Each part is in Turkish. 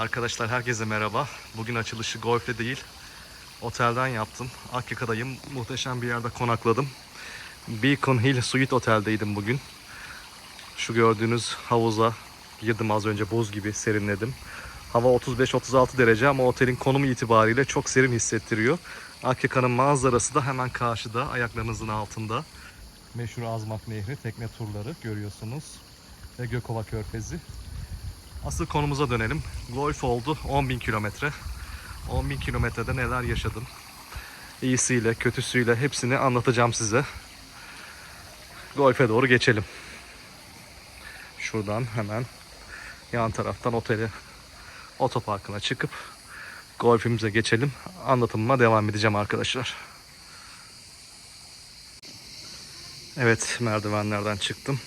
Arkadaşlar herkese merhaba. Bugün açılışı golfle değil, otelden yaptım. Akyaka'dayım. Muhteşem bir yerde konakladım. Beacon Hill Suite Otel'deydim bugün. Şu gördüğünüz havuza girdim az önce buz gibi serinledim. Hava 35-36 derece ama otelin konumu itibariyle çok serin hissettiriyor. Akyaka'nın manzarası da hemen karşıda, ayaklarınızın altında. Meşhur Azmak Nehri, tekne turları görüyorsunuz. Ve Gökova Körfezi. Asıl konumuza dönelim. Golf oldu 10.000 kilometre. 10.000 kilometrede neler yaşadım. İyisiyle, kötüsüyle hepsini anlatacağım size. Golfe doğru geçelim. Şuradan hemen yan taraftan otele, otoparkına çıkıp golfimize geçelim. Anlatımıma devam edeceğim arkadaşlar. Evet merdivenlerden çıktım.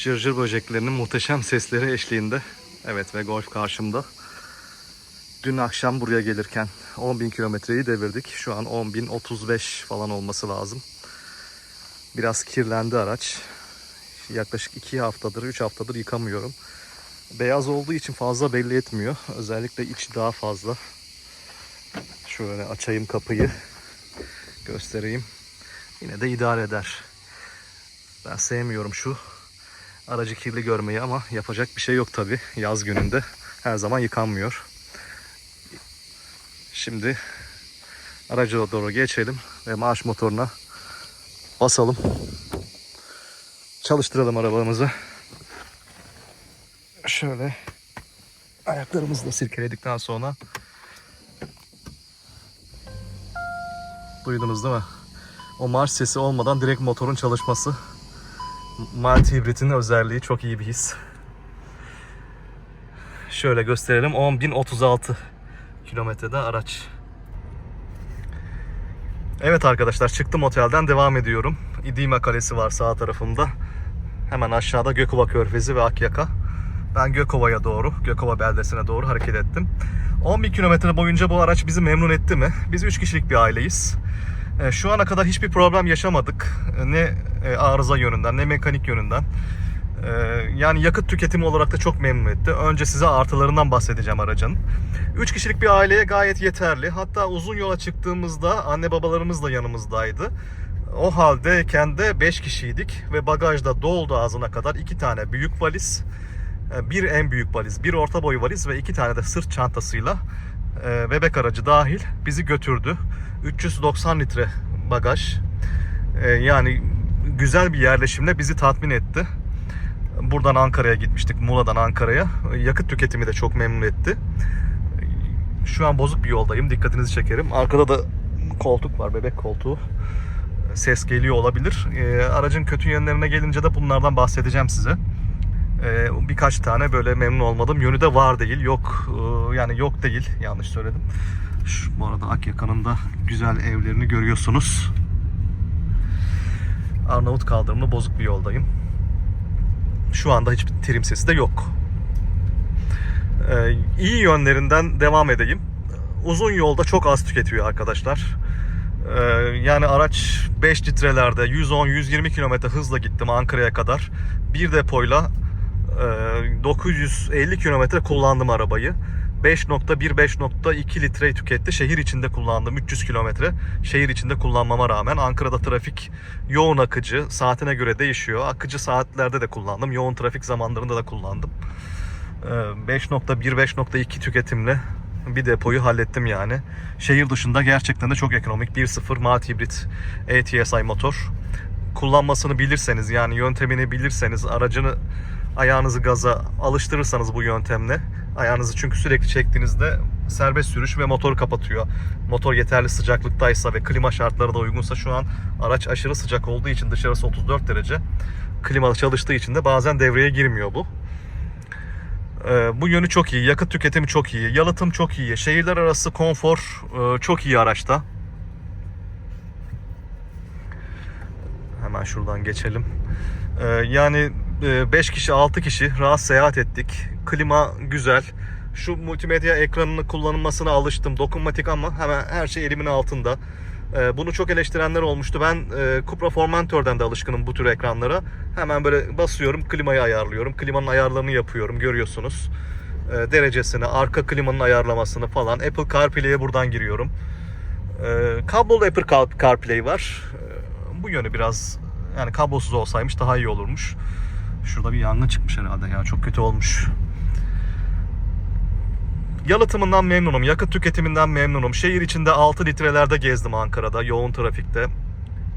Cırcır böceklerinin muhteşem sesleri eşliğinde. Evet ve golf karşımda. Dün akşam buraya gelirken 10.000 kilometreyi devirdik. Şu an 10.035 falan olması lazım. Biraz kirlendi araç. Yaklaşık 2 haftadır, 3 haftadır yıkamıyorum. Beyaz olduğu için fazla belli etmiyor. Özellikle içi daha fazla. Şöyle açayım kapıyı. Göstereyim. Yine de idare eder. Ben sevmiyorum şu aracı kirli görmeyi ama yapacak bir şey yok tabi. Yaz gününde her zaman yıkanmıyor. Şimdi araca doğru geçelim ve marş motoruna basalım. Çalıştıralım arabamızı. Şöyle ayaklarımızı da sirkeledikten sonra duydunuz değil mi? O marş sesi olmadan direkt motorun çalışması Multi hibritin özelliği çok iyi bir his. Şöyle gösterelim. 10.036 kilometrede araç. Evet arkadaşlar çıktım otelden devam ediyorum. İdima Kalesi var sağ tarafımda. Hemen aşağıda Gökova Körfezi ve Akyaka. Ben Gökova'ya doğru, Gökova beldesine doğru hareket ettim. 11 kilometre boyunca bu araç bizi memnun etti mi? Biz 3 kişilik bir aileyiz. E, Şu ana kadar hiçbir problem yaşamadık. E, Ne e, arıza yönünden ne mekanik yönünden. Yani yakıt tüketimi olarak da çok memnun etti. Önce size artılarından bahsedeceğim aracın. 3 kişilik bir aileye gayet yeterli. Hatta uzun yola çıktığımızda anne babalarımız da yanımızdaydı. O haldeyken de 5 kişiydik ve bagajda doldu ağzına kadar 2 tane büyük valiz, bir en büyük valiz, bir orta boy valiz ve 2 tane de sırt çantasıyla bebek aracı dahil bizi götürdü. 390 litre bagaj. E, yani güzel bir yerleşimle bizi tatmin etti. Buradan Ankara'ya gitmiştik. Muğla'dan Ankara'ya. Yakıt tüketimi de çok memnun etti. Şu an bozuk bir yoldayım. Dikkatinizi çekerim. Arkada da koltuk var. Bebek koltuğu. Ses geliyor olabilir. E, aracın kötü yönlerine gelince de bunlardan bahsedeceğim size. E, birkaç tane böyle memnun olmadım. Yönü de var değil. Yok e, yani yok değil. Yanlış söyledim. Şu, bu arada Akyaka'nın da güzel evlerini görüyorsunuz. Arnavut kaldırımlı bozuk bir yoldayım. Şu anda hiçbir trim sesi de yok. Ee, iyi yönlerinden devam edeyim. Uzun yolda çok az tüketiyor arkadaşlar. Ee, yani araç 5 litrelerde 110-120 km hızla gittim Ankara'ya kadar. Bir depoyla 950 km kullandım arabayı. 5.1-5.2 litreyi tüketti. Şehir içinde kullandım 300 kilometre. Şehir içinde kullanmama rağmen Ankara'da trafik yoğun akıcı. Saatine göre değişiyor. Akıcı saatlerde de kullandım. Yoğun trafik zamanlarında da kullandım. Ee, 5.1-5.2 tüketimle bir depoyu hallettim yani. Şehir dışında gerçekten de çok ekonomik. 1.0 mat hibrit ATSI motor. Kullanmasını bilirseniz yani yöntemini bilirseniz aracını ayağınızı gaza alıştırırsanız bu yöntemle ayağınızı çünkü sürekli çektiğinizde serbest sürüş ve motor kapatıyor. Motor yeterli sıcaklıktaysa ve klima şartları da uygunsa şu an araç aşırı sıcak olduğu için dışarısı 34 derece. Klima çalıştığı için de bazen devreye girmiyor bu. Ee, bu yönü çok iyi. Yakıt tüketimi çok iyi. Yalıtım çok iyi. Şehirler arası konfor e, çok iyi araçta. Hemen şuradan geçelim. Ee, yani 5 kişi 6 kişi rahat seyahat ettik. Klima güzel. Şu multimedya ekranını kullanılmasına alıştım. Dokunmatik ama hemen her şey elimin altında. Ee, Bunu çok eleştirenler olmuştu. Ben e, Cupra Formentor'dan da alışkınım bu tür ekranlara. Hemen böyle basıyorum, klimayı ayarlıyorum. Klimanın ayarlarını yapıyorum, görüyorsunuz. e, derecesini, arka klimanın ayarlamasını falan. Apple CarPlay'e buradan giriyorum. Kablolu Apple Car- CarPlay var. Bu yönü biraz yani kablosuz olsaymış daha iyi olurmuş. Şurada bir yangın çıkmış herhalde ya çok kötü olmuş. Yalıtımından memnunum, yakıt tüketiminden memnunum. Şehir içinde 6 litrelerde gezdim Ankara'da yoğun trafikte.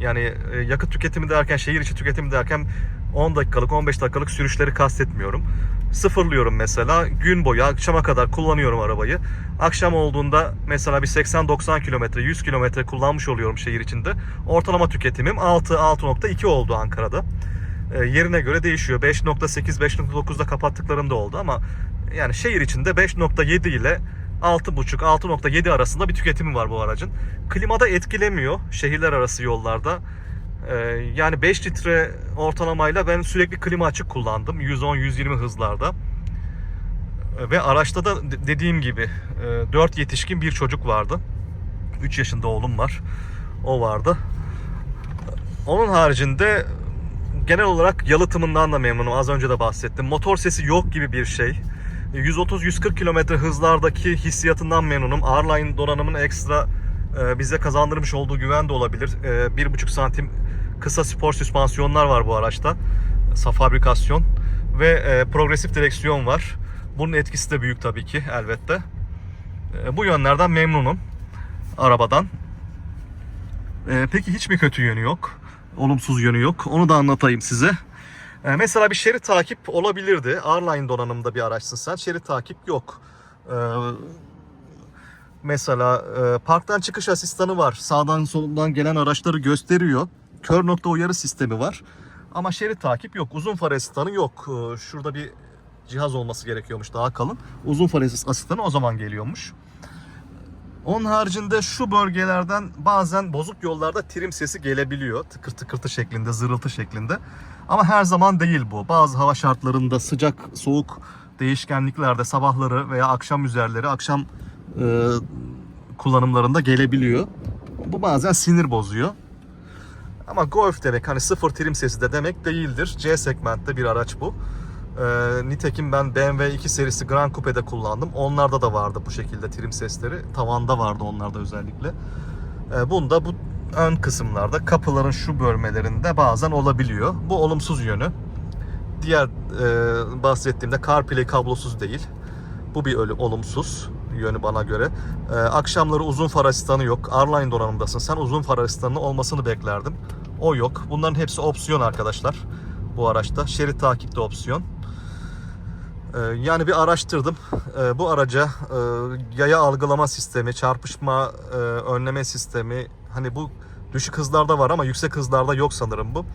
Yani e, yakıt tüketimi derken, şehir içi tüketimi derken 10 dakikalık, 15 dakikalık sürüşleri kastetmiyorum. Sıfırlıyorum mesela. Gün boyu akşama kadar kullanıyorum arabayı. Akşam olduğunda mesela bir 80-90 kilometre, 100 kilometre kullanmış oluyorum şehir içinde. Ortalama tüketimim 6-6.2 oldu Ankara'da. E, yerine göre değişiyor. 5.8, 5.9'da kapattıklarım da oldu ama yani şehir içinde 5.7 ile 6.5 6.7 arasında bir tüketimi var bu aracın. Klimada etkilemiyor şehirler arası yollarda. Ee, yani 5 litre ortalamayla ben sürekli klima açık kullandım 110-120 hızlarda. Ee, Ve araçta da de- dediğim gibi 4 yetişkin bir çocuk vardı. 3 yaşında oğlum var. O vardı. Onun haricinde genel olarak yalıtımından da memnunum. Az önce de bahsettim. Motor sesi yok gibi bir şey. 130-140 km hızlardaki hissiyatından memnunum. R-Line donanımın ekstra e, bize kazandırmış olduğu güven de olabilir. E, 1,5 santim kısa spor süspansiyonlar var bu araçta. Sa fabrikasyon. Ve e, progresif direksiyon var. Bunun etkisi de büyük tabii ki elbette. E, bu yönlerden memnunum arabadan. E, peki hiç mi kötü yönü yok? Olumsuz yönü yok. Onu da anlatayım size. E, mesela bir şerit takip olabilirdi. R-Line donanımda bir araçsın sen. Şerit takip yok. E, mesela e, parktan çıkış asistanı var. Sağdan soldan gelen araçları gösteriyor. Kör nokta uyarı sistemi var. Ama şerit takip yok. Uzun far asistanı yok. E, şurada bir cihaz olması gerekiyormuş daha kalın. Uzun far asistanı o zaman geliyormuş. Onun haricinde şu bölgelerden bazen bozuk yollarda trim sesi gelebiliyor. Tıkır tıkırtı şeklinde, zırıltı şeklinde. Ama her zaman değil bu. Bazı hava şartlarında sıcak, soğuk değişkenliklerde sabahları veya akşam üzerleri, akşam e, kullanımlarında gelebiliyor. Bu bazen sinir bozuyor. Ama Golf demek hani sıfır trim sesi de demek değildir. C segmentte bir araç bu. Ee, nitekim ben BMW 2 serisi Grand Coupe'de kullandım. Onlarda da vardı bu şekilde trim sesleri. Tavanda vardı onlarda özellikle. Ee, bunda bu ön kısımlarda kapıların şu bölmelerinde bazen olabiliyor. Bu olumsuz yönü. Diğer e, bahsettiğimde CarPlay kablosuz değil. Bu bir ölü, olumsuz yönü bana göre. Ee, akşamları uzun far asistanı yok. R-Line donanımdasın. Sen uzun far asistanı olmasını beklerdim. O yok. Bunların hepsi opsiyon arkadaşlar. Bu araçta. Şerit takip de opsiyon. Ee, Yani bir araştırdım. Ee, Bu araca e, yaya algılama sistemi, çarpışma e, önleme sistemi, hani bu düşük hızlarda var ama yüksek hızlarda yok sanırım bu.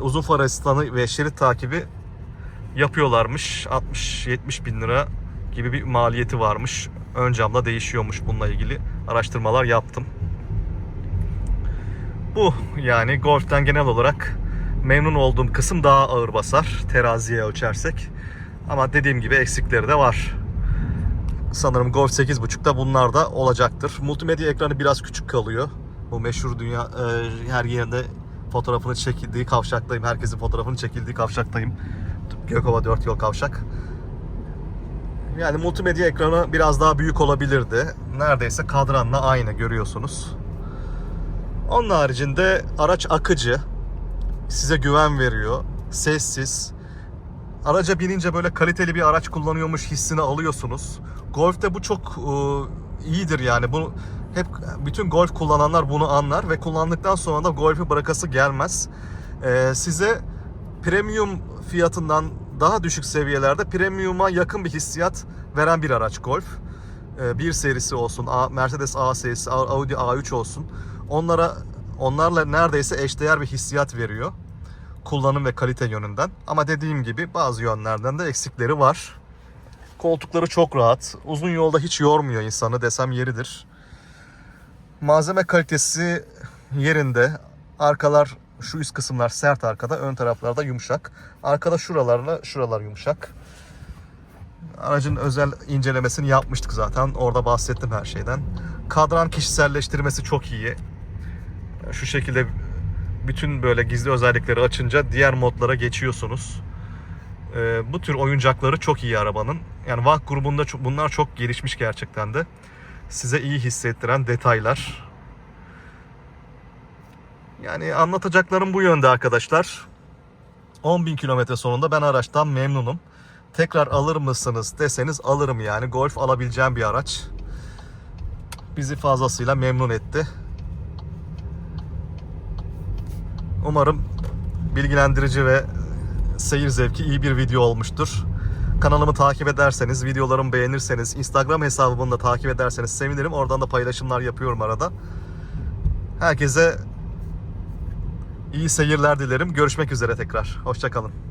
Uzun far asistanı ve şerit takibi yapıyorlarmış. 60-70 bin lira gibi bir maliyeti varmış. Ön camda değişiyormuş bununla ilgili araştırmalar yaptım. Bu yani Golf'ten genel olarak memnun olduğum kısım daha ağır basar teraziye ölçersek. Ama dediğim gibi eksikleri de var. Sanırım Golf 8.5'da bunlar da olacaktır. Multimedya ekranı biraz küçük kalıyor. Bu meşhur dünya e, her yerde fotoğrafını çekildiği kavşaktayım. Herkesin fotoğrafını çekildiği kavşaktayım. Gökova 4 yol kavşak. Yani multimedya ekranı biraz daha büyük olabilirdi. Neredeyse kadranla aynı görüyorsunuz. Onun haricinde araç akıcı. Size güven veriyor. Sessiz. Araca binince böyle kaliteli bir araç kullanıyormuş hissini alıyorsunuz. Golf'te bu çok e, iyidir yani. Bu hep bütün golf kullananlar bunu anlar ve kullandıktan sonra da golfü bırakası gelmez. E, size premium fiyatından daha düşük seviyelerde premium'a yakın bir hissiyat veren bir araç Golf. E, bir serisi olsun, A- Mercedes A serisi, Audi A3 olsun. Onlara onlarla neredeyse eşdeğer bir hissiyat veriyor kullanım ve kalite yönünden. Ama dediğim gibi bazı yönlerden de eksikleri var. Koltukları çok rahat. Uzun yolda hiç yormuyor insanı desem yeridir. Malzeme kalitesi yerinde. Arkalar şu üst kısımlar sert arkada, ön taraflarda yumuşak. Arkada şuralarla şuralar yumuşak. Aracın özel incelemesini yapmıştık zaten. Orada bahsettim her şeyden. Kadran kişiselleştirmesi çok iyi. Şu şekilde bütün böyle gizli özellikleri açınca diğer modlara geçiyorsunuz. Ee, bu tür oyuncakları çok iyi arabanın. Yani VAK grubunda çok- bunlar çok gelişmiş gerçekten de. Size iyi hissettiren detaylar. Yani anlatacaklarım bu yönde arkadaşlar. 10.000 kilometre sonunda ben araçtan memnunum. Tekrar alır mısınız deseniz alırım yani. Golf alabileceğim bir araç. Bizi fazlasıyla memnun etti. Umarım bilgilendirici ve seyir zevki iyi bir video olmuştur. Kanalımı takip ederseniz, videolarımı beğenirseniz, Instagram hesabımı da takip ederseniz sevinirim. Oradan da paylaşımlar yapıyorum arada. Herkese iyi seyirler dilerim. Görüşmek üzere tekrar. Hoşçakalın.